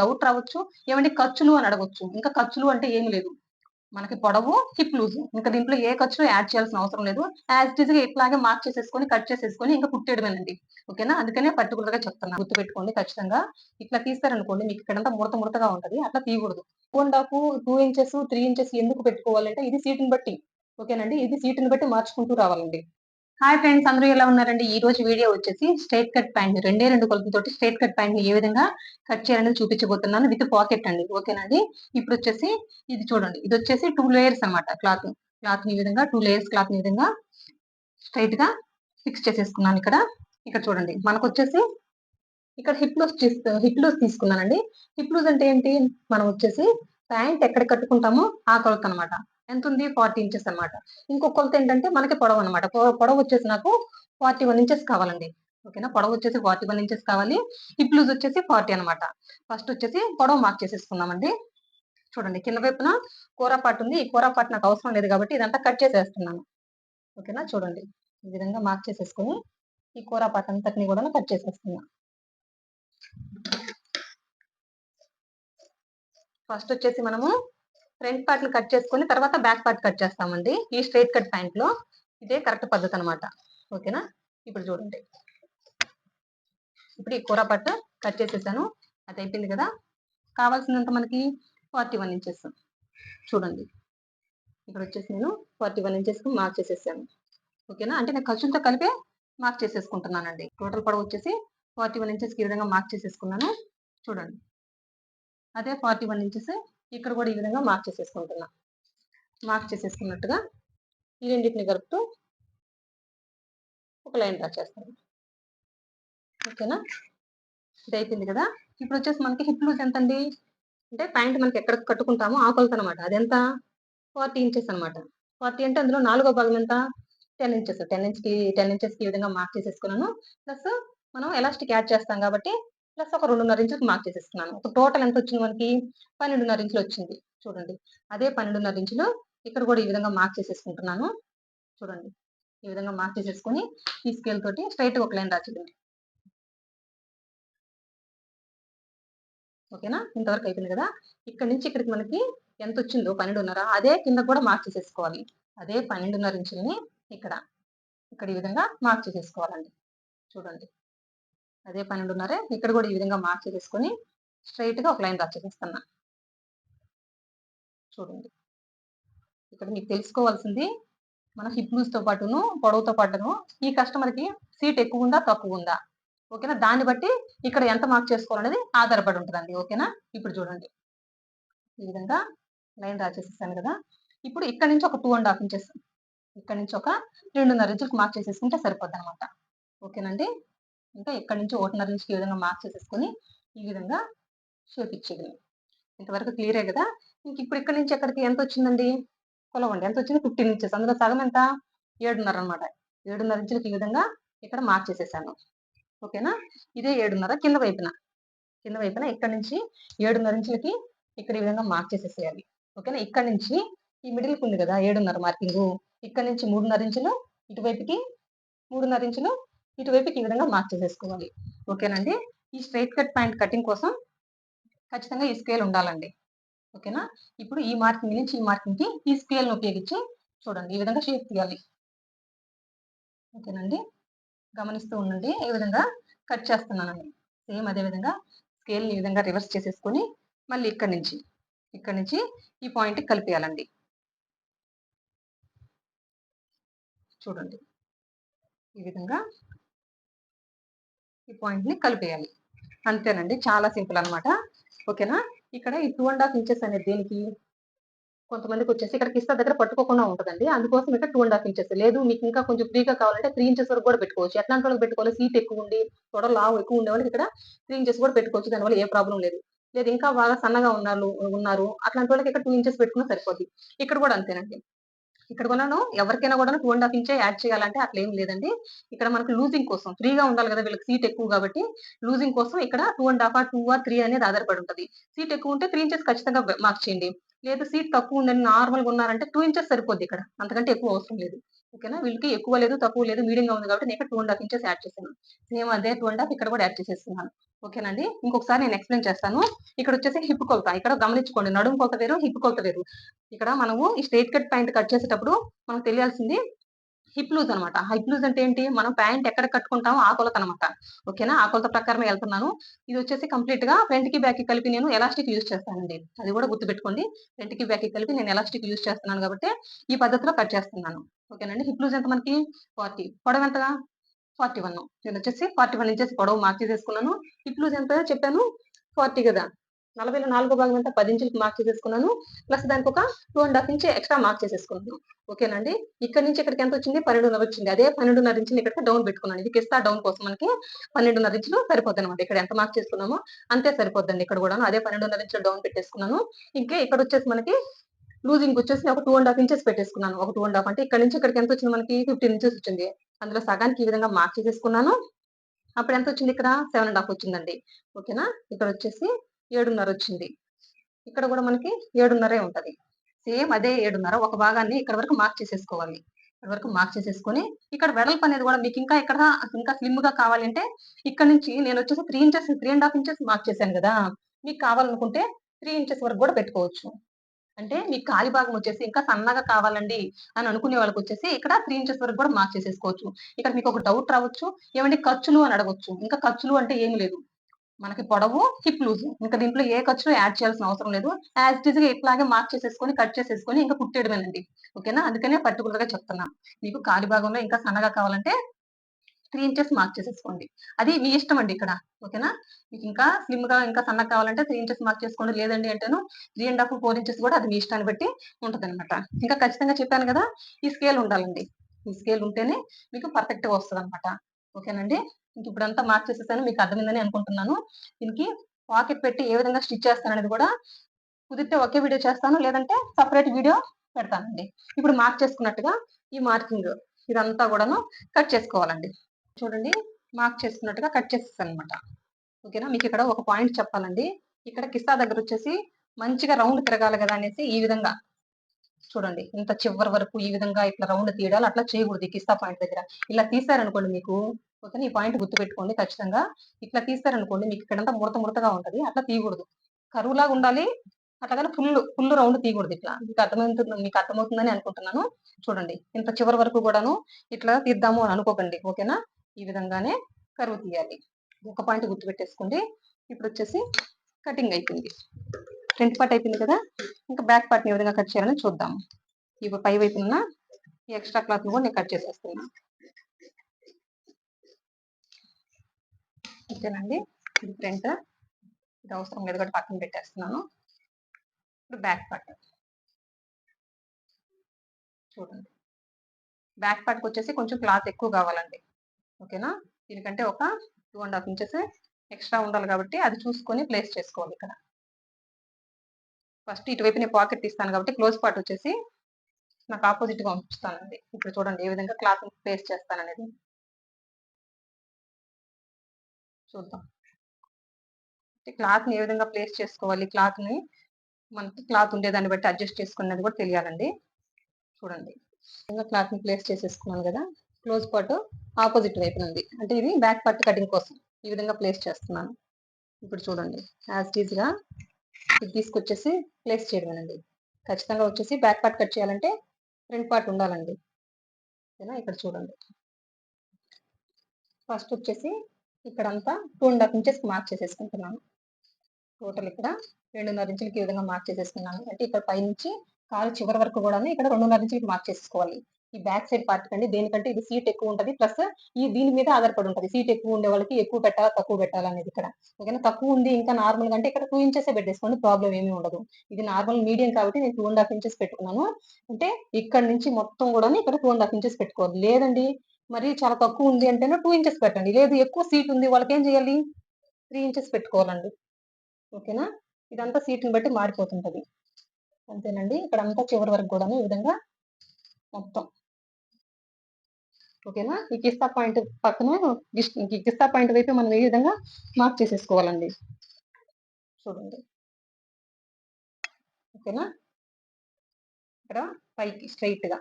Doubt రావచ్చు ఏమంటే ఖర్చులు అని అడగొచ్చు. ఇంకా ఖర్చులు అంటే ఏమి లేదు. మనకి పొడవు హిప్ లూజ్. ఇంకా దీంట్లో ఏ ఖర్చులు యాడ్ చేయాల్సిన అవసరం లేదు. యాజ్ ఇట్గా ఇట్లాగే మార్క్ చేసేసుకొని కట్ చేసేసుకొని ఇంకా కుట్టేయడమేనండి. ఓకేనా? అందుకనే పర్టికులర్గా చెప్తున్నా. గుర్తు పెట్టుకోండి ఖచ్చితంగా. ఇట్లా తీస్తారనుకోండి మీకు ఇక్కడంతా ముడత ముడతగా ఉంటది. అట్లా తీయకూడదు. Two and half two inches three inches ఎందుకు పెట్టుకోవాలంటే ఇది సీటుని బట్టి. ఓకేనండి? ఇది సీటుని బట్టి మార్చుకుంటూ రావాలండి. హాయ్ ఫ్రెండ్స్ అందరూ ఎలా ఉన్నారండి? ఈ రోజు వీడియో వచ్చేసి స్ట్రైట్ కట్ ప్యాంట్ రెండే రెండు కొలతలతోటి స్ట్రైట్ కట్ ప్యాంట్ ఏ విధంగా కట్ చేయాలనేది చూపించబోతున్నాను విత్ పాకెట్ అండి. ఓకేనండి ఇప్పుడు వచ్చేసి ఇది చూడండి. ఇది వచ్చేసి టూ లేయర్స్ అనమాట క్లాత్ క్లాత్ ఈ విధంగా టూ లేయర్స్ క్లాత్ ఈ విధంగా స్ట్రైట్గా ఫిక్స్ చేసేసుకున్నాను ఇక్కడ. ఇక్కడ చూడండి. మనకు వచ్చేసి ఇక్కడ హిప్ లూస్ హిప్ లూస్ తీసుకున్నానండి. హిప్ లూస్ అంటే ఏంటి? మనం వచ్చేసి ప్యాంట్ ఎక్కడ కట్టుకుంటామో ఆ కొలత అనమాట ఎంత ఉంది ఫార్టీ ఇంచెస్ అనమాట ఇంకో కొలత ఏంటంటే మనకి పొడవు అనమాట పొడవు వచ్చేసి నాకు ఫార్టీ వన్ ఇంచెస్ కావాలండి. ఓకేనా? పొడవు వచ్చేసి ఫార్టీ వన్ ఇంచెస్ కావాలి. ఈ లూజ్ వచ్చేసి ఫార్టీ అనమాట ఫస్ట్ వచ్చేసి పొడవు మార్క్ చేసేసుకుందామండి. చూడండి కింద వైపున కూర పాటు ఉంది. ఈ కూరపాటు నాకు అవసరం లేదు కాబట్టి ఇదంతా కట్ చేసేస్తున్నాను. ఓకేనా? చూడండి ఈ విధంగా మార్క్ చేసేసుకుని ఈ కూర పాటు అంతటిని కూడా కట్ చేసేస్తున్నా. ఫస్ట్ వచ్చేసి మనము ఫ్రంట్ పార్ట్ని కట్ చేసుకుని తర్వాత బ్యాక్ పార్ట్ కట్ చేస్తామండి. ఈ స్ట్రైట్ కట్ ప్యాంట్లో ఇదే కరెక్ట్ పద్ధతి అనమాట ఓకేనా? ఇప్పుడు చూడండి. ఇప్పుడు ఈ కూర పట్టు కట్ చేసేసాను. అది అయిపోయింది కదా? కావాల్సినంత మనకి ఫార్టీ వన్ ఇంచెస్ చూడండి. ఇక్కడ వచ్చేసి నేను ఫార్టీ వన్ ఇంచెస్ మార్క్ చేసేసాను. ఓకేనా? అంటే నేను ఖర్చులతో కలిపే మార్క్ చేసేసుకుంటున్నానండి. టోటల్ పొడవు వచ్చేసి ఫార్టీ వన్ ఇంచెస్కి ఈ విధంగా మార్క్ చేసేసుకున్నాను. చూడండి. అదే ఫార్టీ వన్ ఇంచెస్ ఇక్కడ కూడా ఈ విధంగా మార్క్ చేసేసుకుంటున్నా. మార్క్ చేసేసుకున్నట్టుగా ఈ రెండింటిని కలుపుతూ ఒక లైన్ డ్రా చేస్తాను. ఓకేనా ఇది అయిపోయింది కదా? ఇప్పుడు వచ్చేసి మనకి హిప్ లూజ్ ఎంత అండి అంటే ప్యాంట్ మనకి ఎక్కడ కట్టుకుంటామో ఆ కొలత అనమాట అది ఎంత ఫార్టీ ఇంచెస్ అనమాట ఫార్టీ అంటే అందులో నాలుగో భాగం ఎంత? టెన్ ఇంచెస్ టెన్ ఇంచ్కి టెన్ ఇంచెస్కి ఈ విధంగా మార్క్ చేసేసుకున్నాను. ప్లస్ మనం ఎలాస్టిక్ యాడ్ చేస్తాం కాబట్టి ప్లస్ ఒక రెండున్నర ఇంచులకు మార్క్ చేసేసుకున్నాను. ఒక టోటల్ ఎంత వచ్చింది మనకి? పన్నెండున్నర ఇంచులు వచ్చింది. చూడండి. అదే పన్నెండున్నర ఇంచులు ఇక్కడ కూడా ఈ విధంగా మార్క్ చేసేసుకుంటున్నాను. చూడండి. ఈ విధంగా మార్క్ చేసేసుకుని ఈ స్కేల్ తోటి స్ట్రైట్ ఒక లైన్ రాచుకోండి ఓకేనా ఇంతవరకు అయిపోయింది కదా? ఇక్కడ నుంచి ఇక్కడికి మనకి ఎంత వచ్చిందో? పన్నెండున్నర. అదే కింద కూడా మార్క్ చేసేసుకోవాలి. అదే పన్నెండున్నర ఇంచులని ఇక్కడ. ఇక్కడ ఈ విధంగా మార్క్ చేసేసుకోవాలండి. చూడండి. అదే పన్నెండున్నర ఇక్కడ కూడా ఈ విధంగా మార్క్ చేసేసుకొని స్ట్రైట్గా ఒక లైన్ డ్రా చేసేస్తున్నా. చూడండి. ఇక్కడ మీకు తెలుసుకోవాల్సింది మన హిప్ లూజ్తో పాటును పొడవుతో పాటును ఈ కస్టమర్కి సీట్ ఎక్కువ ఉందా తక్కువ ఉందా ఓకేనా? దాన్ని బట్టి ఇక్కడ ఎంత మార్క్ చేసుకోవాలనేది ఆధారపడి ఉంటుందండి. ఓకేనా? ఇప్పుడు చూడండి. ఈ విధంగా లైన్ డ్రా చేసేసాను కదా. ఇప్పుడు ఇక్కడ నుంచి ఒక టూ అండ్ హాఫ్ ఇంచెస్ ఇక్కడ నుంచి ఒక రెండున్నర ఇంచులకు మార్క్ చేసేసుకుంటే సరిపోద్ది అనమాట ఓకేనండి? ఇంకా ఇక్కడ నుంచి ఒకటిన్నర ఇంచుకి ఈ విధంగా మార్క్ చేసేసుకొని ఈ విధంగా షేప్ ఇచ్చేయగలం ఇంతవరకు క్లియరే కదా? ఇంక ఇప్పుడు ఇక్కడ నుంచి ఎక్కడికి ఎంత వచ్చిందండి? కొలవండి. ఎంత వచ్చింది? Fifteen inches. అందులో సగం ఎంత? ఏడున్నర అనమాట ఏడున్నర ఇంచులకు ఈ విధంగా ఇక్కడ మార్క్ చేసేసాను ఓకేనా? ఇదే ఏడున్నర కింద వైపున. కింద వైపున ఇక్కడ నుంచి? ఏడున్నర ఇంచులకి ఇక్కడ ఈ విధంగా మార్క్ చేసేసేయాలి ఓకేనా? ఇక్కడ నుంచి ఈ మిడిల్కి ఉంది కదా ఏడున్నర మార్కింగ్. ఇక్కడ నుంచి మూడున్నర ఇంచులు ఇటువైపుకి మూడున్నర ఇంచులు ఇటువైపుకి ఈ విధంగా మార్క్ చేసేసుకోవాలి. ఓకేనండి? ఈ స్ట్రైట్ కట్ ప్యాంట్ కటింగ్ కోసం ఖచ్చితంగా ఈ స్కేల్ ఉండాలండి. ఓకేనా? ఇప్పుడు ఈ మార్కింగ్ నుంచి ఈ మార్కింగ్కి ఈ స్కేల్ను ఉపయోగించి చూడండి. ఈ విధంగా షేప్ తీయాలి. ఓకేనండి? గమనిస్తూ ఉండండి. ఈ విధంగా కట్ చేస్తున్నానండి. సేమ్ అదే విధంగా స్కేల్ని ఈ విధంగా రివర్స్ చేసేసుకొని మళ్ళీ ఇక్కడ నుంచి ఇక్కడ నుంచి ఈ పాయింట్ కలిపేయాలండి. చూడండి. ఈ విధంగా ఈ పాయింట్ని కలిపేయాలి. అంతేనండి. చాలా సింపుల్ అనమాట ఓకేనా? ఇక్కడ ఈ టూ అండ్ హాఫ్ ఇంచెస్ అనేది దేనికి కొంతమందికి వచ్చేసి ఇక్కడ కిస్తా దగ్గర పట్టుకోకుండా ఉంటుందండి. అందుకోసం ఇక్కడ టూ అండ్ హాఫ్ ఇంచెస్ లేదు మీకు ఇంకా కొంచెం ఫ్రీగా కావాలంటే త్రీ ఇంచెస్ వరకు కూడా పెట్టుకోవచ్చు. ఎట్లాంటి వాళ్ళకి పెట్టుకోవాలి? సీట్ ఎక్కువ ఉండి తొడ లావు ఎక్కువ ఉండే వాళ్ళకి ఇక్కడ త్రీ ఇంచెస్ కూడా పెట్టుకోవచ్చు. దానివల్ల ఏ ప్రాబ్లం లేదు. లేదు ఇంకా బాగా సన్నగా ఉన్నారు ఉన్నారు. అట్లాంటి వాళ్ళకి ఇక్కడ టూ ఇంచెస్ పెట్టుకున్నా సరిపోద్ది. ఇక్కడ కూడా అంతేనండి. ఇక్కడ కొన్నాను ఎవరికైనా కూడా టూ అండ్ హాఫ్ ఇంచే యాడ్ చేయాలంటే అట్లా ఏం లేదండి. ఇక్కడ మనకు లూజింగ్ కోసం ఫ్రీగా ఉండాలి కదా వీళ్ళకి సీట్ ఎక్కువ కాబట్టి లూజింగ్ కోసం ఇక్కడ two and half two or three అనేది ఆధారపడి ఉంటుంది. సీట్ ఎక్కువ ఉంటే త్రీ ఇంచెస్ ఖచ్చితంగా మార్క్ చేయండి. లేదు సీట్ తక్కువ ఉందని నార్మల్గా ఉన్నారంటే టూ ఇంచెస్ సరిపోద్ది ఇక్కడ. అంతకంటే ఎక్కువ అవసరం లేదు. ఓకేనా వీళ్ళకి ఎక్కువ లేదు తక్కువ లేదు మీడియంగా ఉంది కాబట్టి నేను two and half inches add చేశాను. సేమ్ అదే టూ అండ్ హాఫ్ ఇక్కడ కూడా యాడ్ చేసేస్తున్నాను. ఓకేనండి ఇంకొకసారి నేను ఎక్స్ప్లెయిన్ చేస్తాను. ఇక్కడ వచ్చేసి హిప్ కొలత. ఇక్కడ గమనించుకోండి నడుము కొలత వేరు హిప్ కొలత వేరు. ఇక్కడ మనము ఈ స్ట్రైట్ కట్ ప్యాంట్ కట్ చేసేటప్పుడు మనకు తెలియాల్సింది హిప్ లూజ్ అనమాట హిప్ లూజ్ అంటే ఏంటి? మనం ప్యాంట్ ఎక్కడ కట్టుకుంటామో ఆ కొలత అనమాట ఓకేనా? ఆ కొలత వెళ్తున్నాను. ఇది వచ్చేసి కంప్లీట్గా ఫ్రంట్కి బ్యాక్కి కలిపి నేను ఎలాస్టిక్ యూజ్ చేస్తానండి. అది కూడా గుర్తుపెట్టుకోండి. ఫ్రంట్కి బ్యాక్కి కలిపి నేను ఎలాస్టిక్ యూజ్ చేస్తున్నాను కాబట్టి ఈ పద్ధతిలో కట్ చేస్తున్నాను. ఓకేనండి? హిప్ లూజ్ ఎంత మనకి? ఫార్టీ పొడవు ఎంతగా? ఫార్టీ వన్ నేను వచ్చేసి ఫార్టీ వన్ ఇంచెస్ పొడవు మార్క్ చేసేసుకున్నాను. హిప్ లూజ్ ఎంత చెప్పాను? ఫార్టీ కదా. నలభైలో నాలుగో భాగం అంతా పది ఇంచులకు మార్క్ చేసేసుకున్నాను. ప్లస్ దానికి ఒక two and half inch extra mark చేసేసుకున్నాను. ఓకేనండి ఇక్కడ నుంచి ఇక్కడికి ఎంత వచ్చింది? పన్నెండున్నర వచ్చింది. అదే పన్నెండున్నర ఇంచులు ఇక్కడికి డౌన్ పెట్టుకున్నాను. ఇది కిస్తా డౌన్ కోసం మనకి పన్నెండున్నర ఇంచులు సరిపోద్ది అనమాట ఇక్కడ ఎంత మార్క్ చేసుకున్నామో అంతే సరిపోద్దండి ఇక్కడ కూడా అదే పన్నెండున్నర ఇంచులు డౌన్ పెట్టేసుకున్నాను. ఇంకా ఇక్కడ వచ్చేసి మనకి లూజింగ్ వచ్చేసి ఒక టూ అండ్ హాఫ్ ఇంచెస్ పెట్టేసుకున్నాను. ఒక టూ అండ్ హాఫ్ అంటే ఇక్కడ నుంచి ఇక్కడికి ఎంత వచ్చింది మనకి? ఫిఫ్టీన్ ఇంచెస్ వచ్చింది. అందులో సగానికి ఈ విధంగా మార్క్ చేసేసుకున్నాను. అప్పుడు ఎంత వచ్చింది ఇక్కడ? సెవెన్ అండ్ హాఫ్ వచ్చిందండి. ఓకేనా ఇక్కడ వచ్చేసి ఏడున్నర వచ్చింది. ఇక్కడ కూడా మనకి ఏడున్నరే ఉంటది. సేమ్ అదే ఏడున్నర ఒక భాగాన్ని ఇక్కడ వరకు మార్క్ చేసేసుకోవాలి. ఇక్కడ వరకు మార్క్ చేసేసుకొని ఇక్కడ వెడల్పు అనేది కూడా మీకు ఇంకా ఇక్కడ ఇంకా స్లిమ్గా కావాలంటే ఇక్కడ నుంచి నేను వచ్చేసి three inches three and half inches mark చేశాను కదా. మీకు కావాలనుకుంటే త్రీ ఇంచెస్ వరకు కూడా పెట్టుకోవచ్చు. అంటే మీకు కాలి భాగం వచ్చేసి ఇంకా సన్నగా కావాలండి అని అనుకునే వాళ్ళకి వచ్చేసి ఇక్కడ త్రీ ఇంచెస్ వరకు కూడా మార్క్ చేసేసుకోవచ్చు. ఇక్కడ మీకు ఒక డౌట్ రావచ్చు. ఏమంటే ఖర్చులు అని అడగవచ్చు ఇంకా ఖర్చులు అంటే ఏమి లేదు. మనకి పొడవు హిప్ లూజ్ ఇంకా దీంట్లో ఏ ఖర్చు యాడ్ చేయాల్సిన అవసరం లేదు. యాజ్ ఇట్గా ఇట్లాగే మార్క్ చేసేసుకొని కట్ చేసేసుకొని ఇంకా కుట్టేయడమేనండి. ఓకేనా అందుకనే పర్టికులర్గా చెప్తున్నా. మీకు కాలి భాగంలో ఇంకా సన్నగా కావాలంటే త్రీ ఇంచెస్ మార్క్ చేసేసుకోండి. అది మీ ఇష్టం అండి ఇక్కడ. ఓకేనా మీకు ఇంకా స్లిమ్గా ఇంకా సన్నగా కావాలంటే త్రీ ఇంచెస్ మార్క్ చేసుకోండి. లేదండి అంటేను three and half four inches కూడా అది మీ ఇష్టాన్ని బట్టి ఉంటుంది అనమాట ఇంకా ఖచ్చితంగా చెప్పాను కదా ఈ స్కేల్ ఉండాలండి. ఈ స్కేల్ ఉంటేనే మీకు పర్ఫెక్ట్గా వస్తుంది అనమాట ఓకేనండి ఇంక ఇప్పుడంతా మార్క్ చేసేసాను మీకు అర్థమైందని అనుకుంటున్నాను. దీనికి పాకెట్ పెట్టి ఏ విధంగా స్టిచ్ చేస్తాను అనేది కూడా కుదిరితే ఒకే వీడియో చేస్తాను లేదంటే సపరేట్ వీడియో పెడతానండి. ఇప్పుడు మార్క్ చేసుకున్నట్టుగా ఈ మార్కింగ్ ఇదంతా కూడాను కట్ చేసుకోవాలండి. చూడండి మార్క్ చేసుకున్నట్టుగా కట్ చేసేస్తాను అనమాట ఓకేనా? మీకు ఇక్కడ ఒక పాయింట్ చెప్పాలండి. ఇక్కడ కిస్తా దగ్గర వచ్చేసి మంచిగా రౌండ్ తిరగాలి కదా అనేసి ఈ విధంగా చూడండి ఇంత చివరి వరకు ఈ విధంగా ఇట్లా రౌండ్ తీయడాలి అట్లా చేయకూడదు ఈ కిస్తా పాయింట్ దగ్గర. ఇలా తీసారనుకోండి మీకు ఓకేనా ఈ పాయింట్ గుర్తుపెట్టుకోండి ఖచ్చితంగా. ఇట్లా తీస్తారనుకోండి మీకు ఇక్కడంతా ముడత ముడతగా ఉంటుంది. అట్లా తీయకూడదు. కరువులాగా ఉండాలి. అట్లాగే ఫుల్ ఫుల్ రౌండ్ తీయకూడదు ఇట్లా. మీకు అర్థమవుతుంది మీకు అర్థమవుతుందని అనుకుంటున్నాను. చూడండి. ఇంత చివరి వరకు కూడాను ఇట్లా తీద్దాము అని అనుకోకండి. ఓకేనా? ఈ విధంగానే కరువు తీయాలి. ఒక పాయింట్ గుర్తుపెట్టేసుకోండి. ఇప్పుడు వచ్చేసి కటింగ్ అయిపోయింది. ఫ్రంట్ పార్ట్ అయిపోయింది కదా? ఇంకా బ్యాక్ పార్ట్ ఏ విధంగా కట్ చేయాలని చూద్దాం ఇప్పుడు పై వైపున ఉన్న ఈ ఎక్స్ట్రా క్లాత్ కూడా నేను కట్ చేసేస్తున్నాను. ఓకేనండి. ఇది ఫ్రంట్ ఇది అవసరం లేదు కాబట్టి పక్కన పెట్టేస్తున్నాను. ఇప్పుడు బ్యాక్ పార్ట్. చూడండి. బ్యాక్ పార్ట్కి వచ్చేసి కొంచెం క్లాత్ ఎక్కువ కావాలండి. ఓకేనా? దీనికంటే ఒక two and half inches extra ఉండాలి కాబట్టి అది చూసుకొని ప్లేస్ చేసుకోవాలి ఇక్కడ. ఫస్ట్ ఇటువైపు నేను పాకెట్ తీస్తాను కాబట్టి క్లోజ్ పార్ట్ వచ్చేసి నాకు ఆపోజిట్గా పంపిస్తానండి. ఉంచుతానండి ఇప్పుడు చూడండి ఏ విధంగా క్లాత్ ప్లేస్ చేస్తాననేది. చూద్దాం. క్లాత్ని ఏ విధంగా ప్లేస్ చేసుకోవాలి? క్లాత్ని మనకి క్లాత్ ఉండేదాన్ని బట్టి అడ్జస్ట్ చేసుకున్నది కూడా తెలియాలండి. చూడండి. విధంగా క్లాత్ని ప్లేస్ చేసేసుకున్నాను కదా! క్లోజ్ పార్ట్ ఆపోజిట్ వైపు ఉంది అంటే ఇది బ్యాక్ పార్ట్ కటింగ్ కోసం ఈ విధంగా ప్లేస్ చేస్తున్నాను. ఇప్పుడు చూడండి. యాజ్ ఈజ్గా గా ఇది తీసుకొచ్చేసి ప్లేస్ చేయడమేనండి. ఖచ్చితంగా వచ్చేసి బ్యాక్ పార్ట్ కట్ చేయాలంటే ఫ్రంట్ పార్ట్ ఉండాలండి. ఓకేనా? ఇక్కడ చూడండి. ఫస్ట్ వచ్చేసి ఇక్కడంతా two and half inches mark చేసేసుకుంటున్నాను. టోటల్ ఇక్కడ రెండున్నర ఇంచులకి ఈ విధంగా మార్క్ చేసేసుకున్నాను. అంటే ఇక్కడ పైనుంచి కాలు చివరి వరకు కూడా ఇక్కడ రెండున్నర ఇంచులకి మార్క్ చేసుకోవాలి ఈ బ్యాక్ సైడ్ పార్ట్ కండి దేనికంటే ఇది సీట్ ఎక్కువ ఉంటది ప్లస్ ఈ దీని మీద ఆధారపడి ఉంటుంది. సీట్ ఎక్కువ ఉండే వాళ్ళకి ఎక్కువ పెట్టాలా తక్కువ పెట్టాలా అనేది ఇక్కడ. ఓకేనా? తక్కువ ఉంది ఇంకా నార్మల్గా అంటే ఇక్కడ టూ ఇంచెస్ పెట్టేసుకోండి ప్రాబ్లం ఏమీ ఉండదు. ఇది నార్మల్ మీడియం కాబట్టి నేను టూ అండ్ హాఫ్ ఇంచెస్ పెట్టుకున్నాను. అంటే ఇక్కడ నుంచి మొత్తం కూడా ఇక్కడ టూ అండ్ హాఫ్ ఇంచెస్ పెట్టుకోవాలి. లేదండి మరి చాలా తక్కువ ఉంది అంటేనే టూ ఇంచెస్ పెట్టండి. లేదు ఎక్కువ సీట్ ఉంది వాళ్ళకి ఏం చేయాలి? త్రీ ఇంచెస్ పెట్టుకోవాలండి. ఓకేనా? ఇదంతా సీట్ని బట్టి మారిపోతుంటది. అంతేనండి. ఇక్కడ అంతా చివరి వరకు కూడా ఈ విధంగా మొత్తం. ఓకేనా? ఈ కిస్తా పాయింట్ పక్కన ఈ కిస్తా పాయింట్ వైపు మనం ఈ విధంగా మార్క్ చేసేసుకోవాలండి? చూడండి. ఓకేనా? ఇక్కడ పైకి స్ట్రైట్గా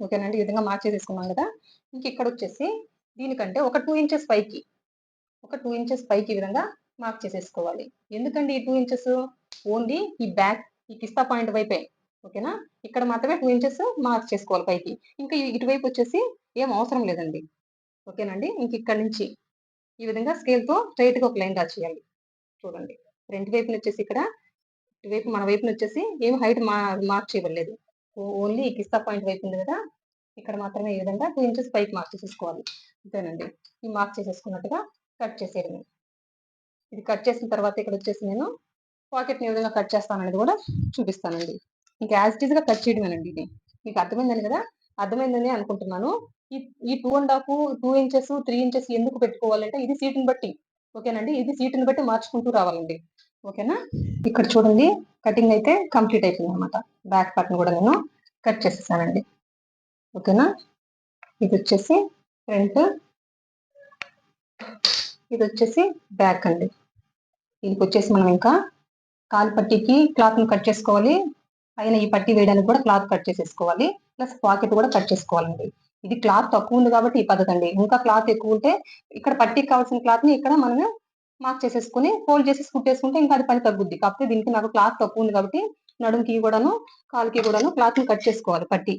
ఓకేనండి? ఈ విధంగా మార్క్ తీసుకున్నాం కదా? ఇంక ఇక్కడ వచ్చేసి దీనికంటే ఒక టూ ఇంచెస్ పైకి ఒక టూ ఇంచెస్ పైకి విధంగా మార్క్ చేసేసుకోవాలి. ఎందుకండి ఈ టూ ఇంచెస్? ఓన్లీ ఈ బ్యాక్ ఈ కిస్తా పాయింట్ వైపే ఓకేనా? ఇక్కడ మాత్రమే టూ ఇంచెస్ మార్క్ చేసుకోవాలి పైకి. ఇంకా ఇటువైపు వచ్చేసి ఏం అవసరం లేదండి. ఓకేనండి? ఇంక ఇక్కడ నుంచి ఈ విధంగా స్కేల్తో స్ట్రైట్గా ఒక లైన్ డ్రా చేయాలి. చూడండి. రెండు వైపున వచ్చేసి ఇక్కడ ఇటువైపు మన వైపున వచ్చేసి ఏం హైట్ మా మార్క్ చేయబడలేదు. ఓన్లీ ఈ కిస్తా పాయింట్ వైపు ఉంది కదా ఇక్కడ మాత్రమే ఈ విధంగా టూ ఇంచెస్ పైకి మార్క్ చేసేసుకోవాలి. అంతేనండి. ఈ మార్క్ చేసేసుకున్నట్టుగా కట్ చేసేయడమే. ఇది కట్ చేసిన తర్వాత ఇక్కడ వచ్చేసి నేను పాకెట్ని ఏ విధంగా కట్ చేస్తాననేది కూడా చూపిస్తానండి. ఇంకా యాజ్ ఇట్గా కట్ చేయడమేనండి ఇది. మీకు అర్థమైందని కదా? అర్థమైందని అనుకుంటున్నాను. ఈ ఈ two and half two inches three inches ఎందుకు పెట్టుకోవాలంటే ఇది సీటుని బట్టి. ఓకేనండి? ఇది సీటుని బట్టి మార్చుకుంటూ రావాలండి. ఓకేనా? ఇక్కడ చూడండి కటింగ్ అయితే కంప్లీట్ అయిపోయింది అనమాట బ్యాక్ పార్ట్ని కూడా నేను కట్ చేసేసానండి. ఓకేనా? ఇది వచ్చేసి ఫ్రంట్ ఇది వచ్చేసి బ్యాక్ అండి. దీనికి వచ్చేసి మనం ఇంకా కాలు పట్టీకి క్లాత్ను కట్ చేసుకోవాలి. పైన ఈ పట్టి వేయడానికి కూడా క్లాత్ కట్ చేసేసుకోవాలి. ప్లస్ పాకెట్ కూడా కట్ చేసుకోవాలండి. ఇది క్లాత్ తక్కువ ఉంది కాబట్టి ఈ పద్ధతి అండి. ఇంకా క్లాత్ ఎక్కువ ఉంటే ఇక్కడ పట్టీకి కావాల్సిన క్లాత్ని ఇక్కడ మనం మార్క్ చేసేసుకుని ఫోల్డ్ చేసి కుట్టేసుకుంటే ఇంకా అది పని తగ్గుద్ది. కాకపోతే దీనికి నాకు క్లాత్ తక్కువ ఉంది కాబట్టి నడుంకి కూడాను కాలుకి కూడాను క్లాత్ని కట్ చేసుకోవాలి పట్టి.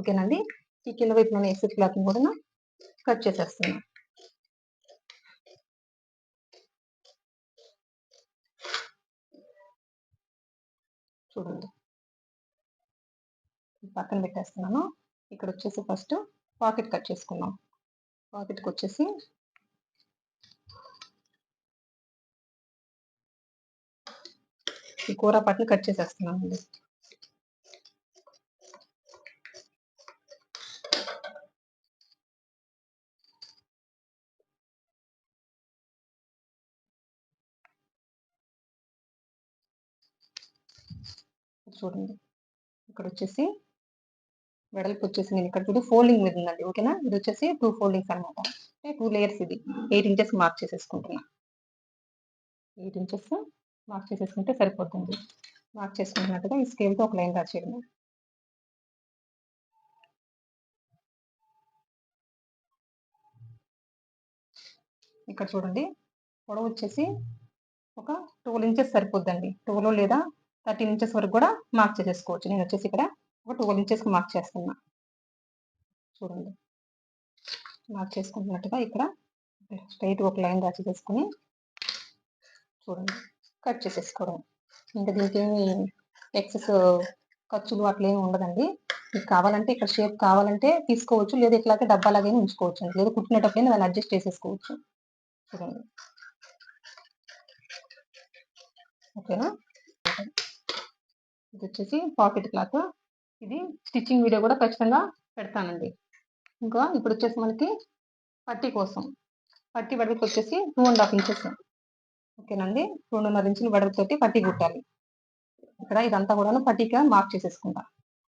ఓకేనండి ఈ కింద వైపు నేను వేసే క్లాత్ని కూడా కట్ చేసేస్తున్నాను చూడండి. పక్కన పెట్టేస్తున్నాను. ఇక్కడ వచ్చేసి ఫస్ట్ పాకెట్ కట్ చేసుకున్నాం పాకెట్కి వచ్చేసి ఈ కూర పట్టు కట్ చేసేస్తున్నామండి. చూడండి. ఇక్కడ వచ్చేసి వెడల్పు వచ్చేసి నేను ఇక్కడ చూడు ఫోల్డింగ్ మీద ఉందండి. ఓకేనా? ఇది వచ్చేసి టూ ఫోల్డింగ్స్ అనమాట. టూ లేయర్స్ ఇది. ఎయిట్ ఇంచెస్ మార్క్ చేసేసుకుంటున్నా. ఎయిట్ ఇంచెస్ మార్క్ చేసేసుకుంటే సరిపోతుంది. మార్క్ చేసుకున్నట్టుగా ఈ స్కేల్తో ఒక లైన్ రాసేయడం ఇక్కడ చూడండి. పొడవు వచ్చేసి ఒక ట్వెల్వ్ ఇంచెస్ సరిపోద్దండి. ట్వెల్వ్ లేదా థర్టీన్ ఇంచెస్ వరకు కూడా మార్క్ చేసేసుకోవచ్చు. నేను వచ్చేసి ఇక్కడ ఒక ట్వెల్వ్ ఇంచెస్కి మార్క్ చేస్తున్నా. చూడండి. మార్క్ చేసుకుంటున్నట్టుగా ఇక్కడ స్ట్రైట్ ఒక లైన్ రాసి చేసుకుని చూడండి. కట్ చేసేసుకోవడం. ఇంకా దీనికి ఏమి ఎక్సెస్ ఖర్చులు అట్లా ఏమి ఉండదండి. మీకు కావాలంటే ఇక్కడ షేప్ కావాలంటే తీసుకోవచ్చు. లేదా ఇట్లాగే డబ్బాలాగే ఉంచుకోవచ్చు అండి. లేదా కుట్టినటప్పుడే దాన్ని అడ్జస్ట్ చేసేసుకోవచ్చు. చూడండి. ఓకేనా ఇది వచ్చేసి పాకెట్ క్లాత్ ఇది స్టిచ్చింగ్ వీడియో కూడా ఖచ్చితంగా పెడతానండి. ఇంకా ఇప్పుడు వచ్చేసి మనకి పట్టీ కోసం. పట్టీ పడికి వచ్చేసి టూ అండ్ హాఫ్ ఇంచెస్ ఓకేనండి. రెండున్నర ఇంచులు వెడల్పుతోటి పట్టి కుట్టాలి. ఇక్కడ ఇదంతా కూడా పట్టిగా మార్క్ చేసేసుకుంటా.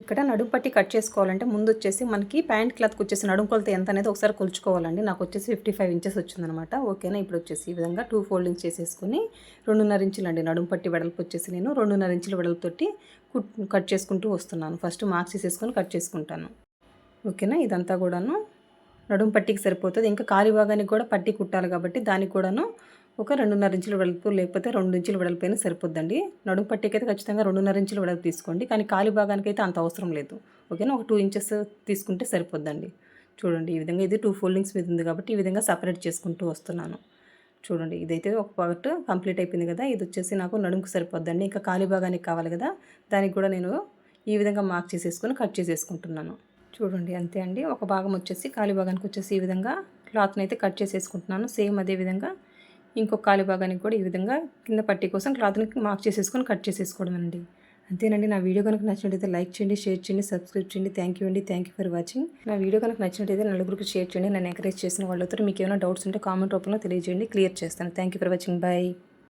ఇక్కడ నడుము పట్టి కట్ చేసుకోవాలంటే ముందు వచ్చేసి మనకి ప్యాంట్ క్లాత్కి వచ్చేసి నడుము కొలత ఎంత అనేది ఒకసారి కొలుచుకోవాలండి. నాకు వచ్చేసి ఫిఫ్టీ ఫైవ్ ఇంచెస్ వచ్చిందనమాట ఓకేనా? ఇప్పుడు వచ్చేసి ఈ విధంగా టూ ఫోల్డింగ్స్ చేసేసుకుని రెండున్నర ఇంచులు అండి నడుము పట్టి వెడల్పు వచ్చేసి నేను రెండున్నర ఇంచుల వెడల్పుతోటి కుట్ కట్ చేసుకుంటూ వస్తున్నాను. ఫస్ట్ మార్క్స్ చేసేసుకొని కట్ చేసుకుంటాను. ఓకేనా? ఇదంతా కూడాను నడుము పట్టికి సరిపోతుంది. ఇంకా కాలి భాగానికి కూడా పట్టి కుట్టాలి కాబట్టి దానికి కూడాను ఒక రెండున్నర ఇంచుల వెడల్పు లేకపోతే రెండు ఇంచుల వెడల్పు అయినా సరిపోద్దండి. నడుము పట్టేకైతే ఖచ్చితంగా రెండున్నర ఇంచుల వెడల్పు తీసుకోండి. కానీ కాలి భాగానికి అయితే అంత అవసరం లేదు. ఓకేనా? ఒక టూ ఇంచెస్ తీసుకుంటే సరిపోద్దండి. చూడండి ఈ విధంగా ఇది టూ ఫోల్డింగ్స్ మీద ఉంది కాబట్టి ఈ విధంగా సపరేట్ చేసుకుంటూ వస్తున్నాను. చూడండి ఇదైతే ఒక పార్ట్ కంప్లీట్ అయిపోయింది కదా? ఇది వచ్చేసి నాకు నడుముకు సరిపోద్దండి. ఇంకా కాలి భాగానికి కావాలి కదా? దానికి కూడా నేను ఈ విధంగా మార్క్ చేసేసుకొని కట్ చేసేసుకుంటున్నాను. చూడండి అంతే అండి. ఒక భాగం వచ్చేసి కాలి భాగానికి వచ్చేసి ఈ విధంగా క్లాత్ని అయితే కట్ చేసేసుకుంటున్నాను. సేమ్ అదే విధంగా ఇంకొక కాలి భాగానికి కూడా ఈ విధంగా కింద పట్టి కోసం క్లాత్ని మార్క్ చేసేసుకొని కట్ చేసేసుకోవడం అండి. అంతేనండి. నా వీడియో కనుక నచ్చినట్టయితే లైక్ చేయండి షేర్ చేయండి సబ్స్క్రైబ్ చేయండి. థ్యాంక్ యూ అండి. Thank you for watching. నా వీడియో కనుక నచ్చినట్టయితే నలుగురికి షేర్ చేయండి. నన్ను ఎంకరేజ్ చేసిన వాళ్ళతో మీకు ఏమైనా డౌట్స్ ఉంటే కామెంట్ రూపంలో తెలియజేయండి. క్లియర్ చేస్తాను. Thank you for watching. Bye.